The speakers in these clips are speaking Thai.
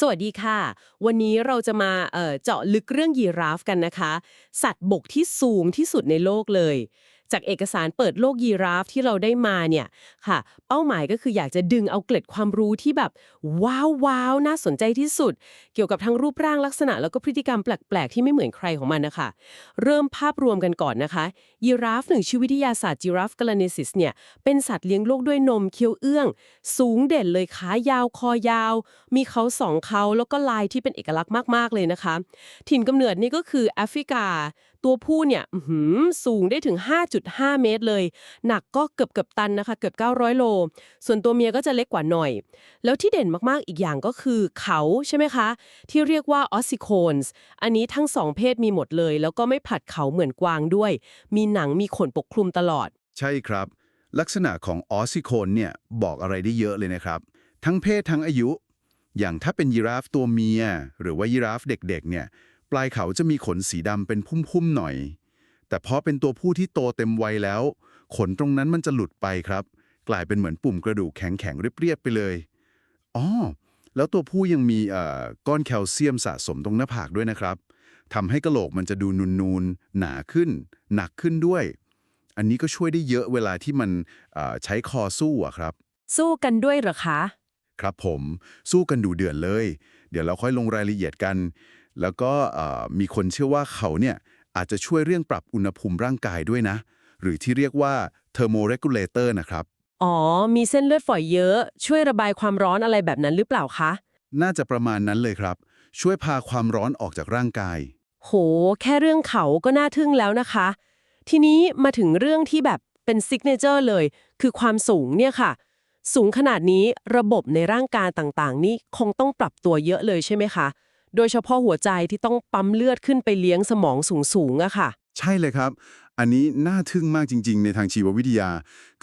สวัสดีค่ะ วันนี้เราจะมาเจาะลึกเรื่องยีราฟกันนะคะ สัตว์บกที่สูงที่สุดในโลกเลย จากเอกสารเปิดโลกยีราฟที่เราได้มาเนี่ยค่ะ เป้าหมายก็คืออยากจะดึงเอาเกล็ดความรู้ที่แบบ ว้าวว้าวน่าสนใจที่สุด เกี่ยวกับทั้งรูปร่างลักษณะ แล้วก็พฤติกรรมแปลก ๆ ที่ไม่เหมือนใครของมันนะคะ เริ่มภาพรวมกันก่อนนะคะ ยีราฟหนึ่งชื่อวิทยาศาสตร์ยีราฟกาลเนซิสเนี่ยเป็นสัตว์เลี้ยงโลกด้วยนมเคี้ยวเอื้อง สูงเด่นเลยขายาวคอยาว มีเขาสองเขาแล้วก็ลายที่เป็นเอกลักษณ์มากๆเลยนะคะ ถิ่นกำเนิดนี่ก็คือแอฟริกา ตัวผู้เนี่ยสูงได้ถึง 5.5 เมตรเลย หนักก็เกือบเกือบตันนะคะ เกือบ 900 โล ส่วนตัวเมียก็จะเล็กกว่าหน่อย แล้วที่เด่นมากๆอีกอย่างก็คือเขาใช่ไหมคะ ที่เรียกว่าออสซิโคนส์อันนี้ทั้งสองเพศมีหมดเลย แล้วก็ไม่ผัดเขาเหมือนกวางด้วย มีหนังมีขนปกคลุมตลอด ใช่ครับ ลักษณะของออสซิโคนเนี่ยบอกอะไรได้เยอะเลยนะครับ ทั้งเพศทั้งอายุ อย่างถ้าเป็นยีราฟตัวเมีย หรือว่ายีราฟเด็กๆเนี่ย ปลายเขาจะมีขนสีดำเป็นพุ่มๆหน่อย แต่พอเป็นตัวผู้ที่โตเต็มวัยแล้ว ขนตรงนั้นมันจะหลุดไปครับ กลายเป็นเหมือนปุ่มกระดูกแข็งๆเรียบๆไปเลยอ๋อแล้วตัวผู้ยังมีเอ่อก้อนแคลเซียมสะสมตรงหน้าผากด้วยนะครับทำให้กระโหลกมันจะดูนูนๆ หนาขึ้น หนักขึ้นด้วย อันนี้ก็ช่วยได้เยอะเวลาที่มันเอ่อใช้คอสู้อะครับ สู้กันด้วยเหรอคะ ครับผม สู้กันดูเดือดเลย เดี๋ยวเราค่อยลงรายละเอียดกัน แล้วก็เอ่อมีคนเชื่อว่าเขาเนี่ยอาจจะช่วยเรื่องปรับอุณหภูมิร่างกายด้วยนะ หรือที่เรียกว่า thermoregulator นะครับ อ๋อ มีเส้นเลือดฝอยเยอะ ช่วยระบายความร้อนอะไรแบบนั้นหรือเปล่าคะ น่าจะประมาณนั้นเลยครับ ช่วยพาความร้อนออกจากร่างกาย โห แค่เรื่องเขาก็น่าทึ่งแล้วนะคะ ทีนี้มาถึงเรื่องที่แบบเป็นซิกเนเจอร์เลย คือความสูงเนี่ยค่ะ สูงขนาดนี้ระบบในร่างกายต่างๆ นี่คงต้องปรับตัวเยอะเลยใช่ไหมคะ โดยเฉพาะหัวใจที่ต้องปั๊มเลือดขึ้นไปเลี้ยงสมองสูงๆอะค่ะ ใช่เลยครับ อันนี้น่าทึ่งมากจริง ๆ ในทางชีววิทยา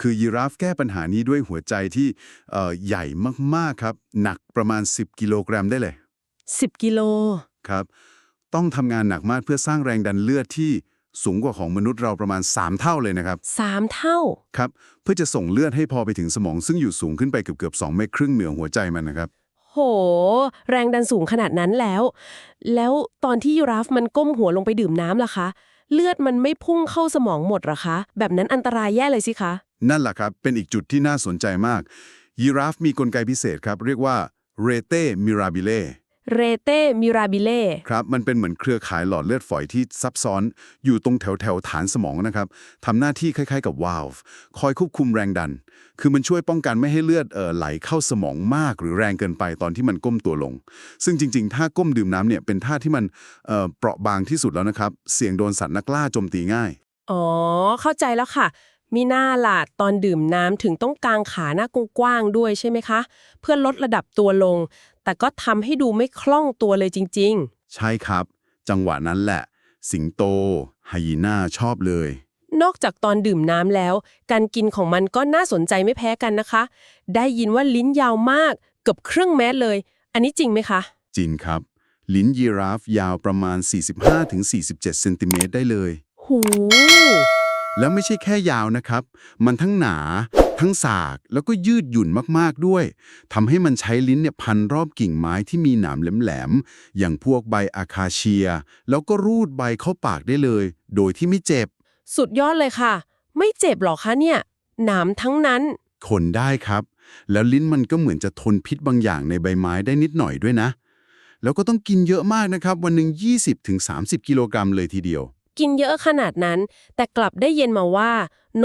คือยีราฟแก้ปัญหานี้ด้วยหัวใจที่เอ่อใหญ่มากๆครับ หนักประมาณ 10 กิโลกรัมได้เลย 10 กิโลครับ ต้องทำงานหนักมากเพื่อสร้างแรงดันเลือดที่สูงกว่าของมนุษย์เราประมาณ 3 เท่าเลยนะครับ 3 เท่า ครับ เพื่อจะส่งเลือดให้พอไปถึงสมองซึ่งอยู่สูงขึ้นไปเกือบเกือบ2เมตรครึ่งเหนือหัวใจมันนะครับ โห แรงดันสูงขนาดนั้นแล้ว แล้วตอนที่ยูราฟมันก้มหัวลงไปดื่มน้ำล่ะคะ เลือดมันไม่พุ่งเข้าสมองหมดหรอคะ แบบนั้นอันตรายแย่เลยสิคะ นั่นแหละครับ เป็นอีกจุดที่น่าสนใจมาก ยีราฟมีกลไกพิเศษครับ เรียกว่าเรเตมิราบิเล ต้มิราบิเล่ครับ มันเป็นเหมือนเครือข่ายหลอดเลือดฝอยที่ซับซ้อนอยู่ตรงแถวแถวๆฐานสมองนะครับทำหน้าที่คล้ายๆกับวาลฟ์คอยควบคุมแรงดัน คือมันช่วยป้องกันไม่ให้เลือดเอ่อไหลเข้าสมองมากหรือแรงเกินไปตอนที่มันก้มตัวลง ซึ่งจริงๆ ถ้าก้มดื่มน้ำเนี่ยเป็นท่าที่มันเอ่อเปราะบางที่สุดแล้วนะครับ เสี่ยงโดนสัตว์นักล่าโจมตีง่าย อ๋อ เข้าใจแล้วค่ะ มีหน้าหลาดตอนดื่มน้ำถึงต้องกางขาหน้ากว้างๆด้วยใช่ไหมคะ เพื่อลดระดับตัวลง แต่ก็ทำให้ดูไม่คล่องตัวเลยจริง ใช่ครับ จังหวะนั้นแหละ สิงโตไฮยีน่าชอบเลย ๆ นอกจากตอนดื่มน้ำแล้ว การกินของมันก็น่าสนใจไม่แพ้กันนะคะ ได้ยินว่าลิ้นยาวมากเกือบครึ่งเมตรเลย อันนี้จริงไหมคะ จริงครับ ลิ้นยีราฟยาวประมาณ 45-47 เซนติเมตรได้เลย หู แล้วไม่ใช่แค่ยาวนะครับ มันทั้งหนา ทั้งสาก แล้วก็ยืดหยุ่นมากๆด้วยทำให้มันใช้ลิ้นเนี่ยพันรอบกิ่งไม้ที่มีหนามแหลมๆ อย่างพวกใบอาคาเชีย แล้วก็รูดใบเข้าปากได้เลย โดยที่ไม่เจ็บ สุดยอดเลยค่ะ ไม่เจ็บหรอคะเนี่ยหนามทั้งนั้นขนได้ครับ แล้วลิ้นมันก็เหมือนจะทนพิษบางอย่างในใบไม้ได้นิดหน่อยด้วยนะ แล้วก็ต้องกินเยอะมากนะครับ วันหนึ่ง20-30 กิโลกรัมเลยทีเดียว กินเยอะขนาดนั้น แต่กลับได้เย็นมาว่า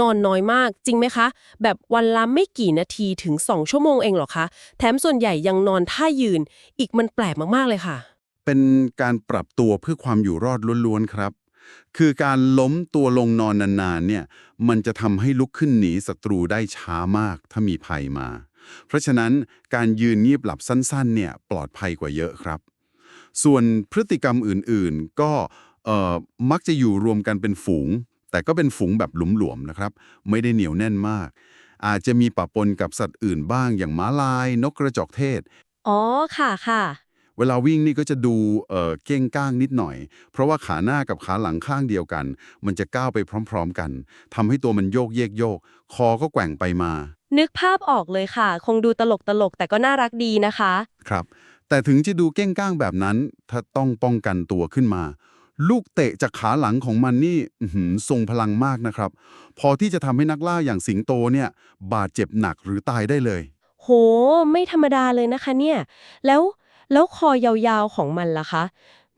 นอนน้อยมากจริงไหมคะ แบบวันละไม่กี่นาทีถึง 2 ชั่วโมงเองเหรอคะ แถมส่วนใหญ่ยังนอนท่ายืน อีกมันแปลกมากๆเลยค่ะ เป็นการปรับตัวเพื่อความอยู่รอดล้วนๆครับ คือการล้มตัวลงนอนนานๆเนี่ย มันจะทำให้ลุกขึ้นหนีศัตรูได้ช้ามากถ้ามีภัยมา เพราะฉะนั้นการยืนเงียบหลับสั้นๆ เนี่ยปลอดภัยกว่าเยอะครับส่วนพฤติกรรมอื่นๆ ก็ มักจะอยู่รวมกันเป็นฝูง แต่ก็เป็นฝูงแบบหลวมๆนะครับ ไม่ได้เหนียวแน่นมาก อาจจะมีปะปนกับสัตว์อื่นบ้างอย่างม้าลาย นกกระจอกเทศ อ๋อค่ะค่ะ เวลาวิ่งนี่ก็จะดูเอ่อเก้งก้างนิดหน่อย เพราะว่าขาหน้ากับขาหลังข้างเดียวกัน มันจะก้าวไปพร้อม ๆ กันทำให้ตัวมันโยกเยกโยก คอก็แกว่งไปมา นึกภาพออกเลยค่ะ คงดูตลกตลกๆแต่ก็น่ารักดีนะคะ ครับ แต่ถึงจะดูเก้งก้างแบบนั้น ถ้าต้องป้องกันตัวขึ้นมา ลูกเตะจากขาหลังของมันนี่อื้อหือทรงพลังมากนะครับ พอที่จะทำให้นักล่าอย่างสิงโตเนี่ย บาดเจ็บหนักหรือตายได้เลย โห ไม่ธรรมดาเลยนะคะเนี่ย แล้วแล้วคอยาวๆของมันล่ะคะ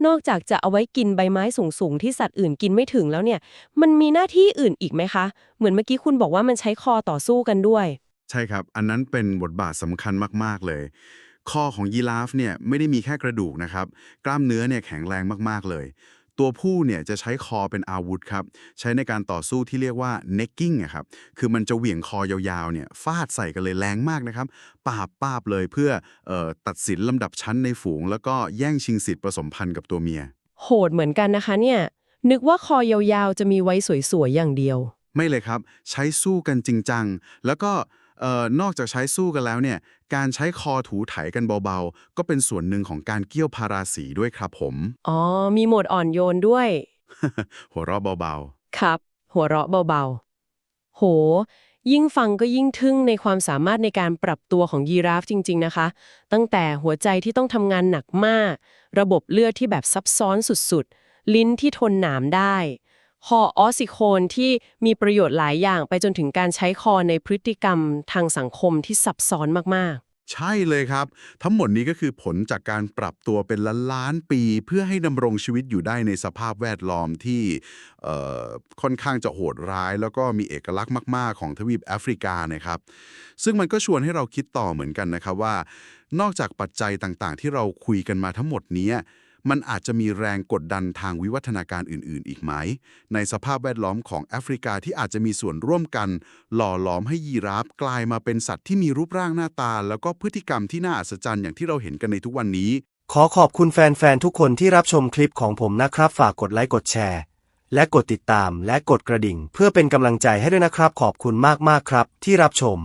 นอกจากจะเอาไว้กินใบไม้สูงๆ ที่สัตว์อื่นกินไม่ถึงแล้วเนี่ย มันมีหน้าที่อื่นอีกไหมคะ เหมือนเมื่อกี้คุณบอกว่ามันใช้คอต่อสู้กันด้วย ใช่ครับ อันนั้นเป็นบทบาทสำคัญมากๆเลยคอของยีราฟเนี่ยไม่ได้มีแค่กระดูกนะครับ กล้ามเนื้อเนี่ยแข็งแรงมากๆเลย ตัวผู้เนี่ยจะใช้คอเป็นอาวุธครับ ใช้ในการต่อสู้ที่เรียกว่า necking อะครับ คือมันจะเหวี่ยงคอยาวๆเนี่ยฟาดใส่กันเลยแรงมากนะครับปาบปาบเลยเพื่อเออตัดสินลำดับชั้นในฝูง แล้วก็แย่งชิงสิทธิ์ผสมพันธุ์กับตัวเมีย โหดเหมือนกันนะคะเนี่ยนึกว่าคอยาวๆจะมีไว้สวยๆอย่างเดียว ไม่เลยครับ ใช้สู้กันจริงจังแล้วก็เอ่อ นอกจากใช้สู้กันแล้วเนี่ยการใช้คอถูไถกันเบาๆ ก็เป็นส่วนหนึ่งของการเกี่ยวพาราสีด้วยครับผม อ๋อ มีโหมดอ่อนโยนด้วย หัวเราะเบาครับ หัวเราะเบาๆ โห ยิ่งฟังก็ยิ่งทึ่งในความสามารถในการปรับตัวของยีราฟจริง ๆนะคะ ตั้งแต่หัวใจที่ต้องทำงานหนักมาก ระบบเลือดที่แบบซับซ้อนสุดๆ ลิ้นที่ทนหนามได้ คอออซิโคนที่มีประโยชน์หลายอย่างไปจนถึงการใช้คอในพฤติกรรมทางสังคมที่ซับซ้อนมาก ๆ ใช่เลยครับ ทั้งหมดนี้ก็คือผลจากการปรับตัวเป็นล้านล้านปี เพื่อให้ดำรงชีวิตอยู่ได้ในสภาพแวดล้อมที่ค่อนข้างจะโหดร้าย แล้วก็มีเอกลักษณ์มาก ๆ ของทวีปแอฟริกานะครับ ซึ่งมันก็ชวนให้เราคิดต่อเหมือนกันนะครับว่า นอกจากปัจจัยต่างๆ ที่เราคุยกันมาทั้งหมดนี้ มันอาจจะมีแรงกดดันทางวิวัฒนาการอื่น ๆ อีกไหม ในสภาพแวดล้อมของแอฟริกาที่อาจจะมีส่วนร่วมกัน หล่อหลอมให้ยีราฟกลายมาเป็นสัตว์ที่มีรูปร่างหน้าตา แล้วก็พฤติกรรมที่น่าอัศจรรย์อย่างที่เราเห็นกันในทุกวันนี้ ขอขอบคุณแฟน ๆ ทุกคนที่รับชมคลิปของผมนะครับ ฝากกดไลค์กดแชร์ และกดติดตามและกดกระดิ่ง เพื่อเป็นกำลังใจให้ด้วยนะครับ ขอบคุณมากๆครับ ที่รับชม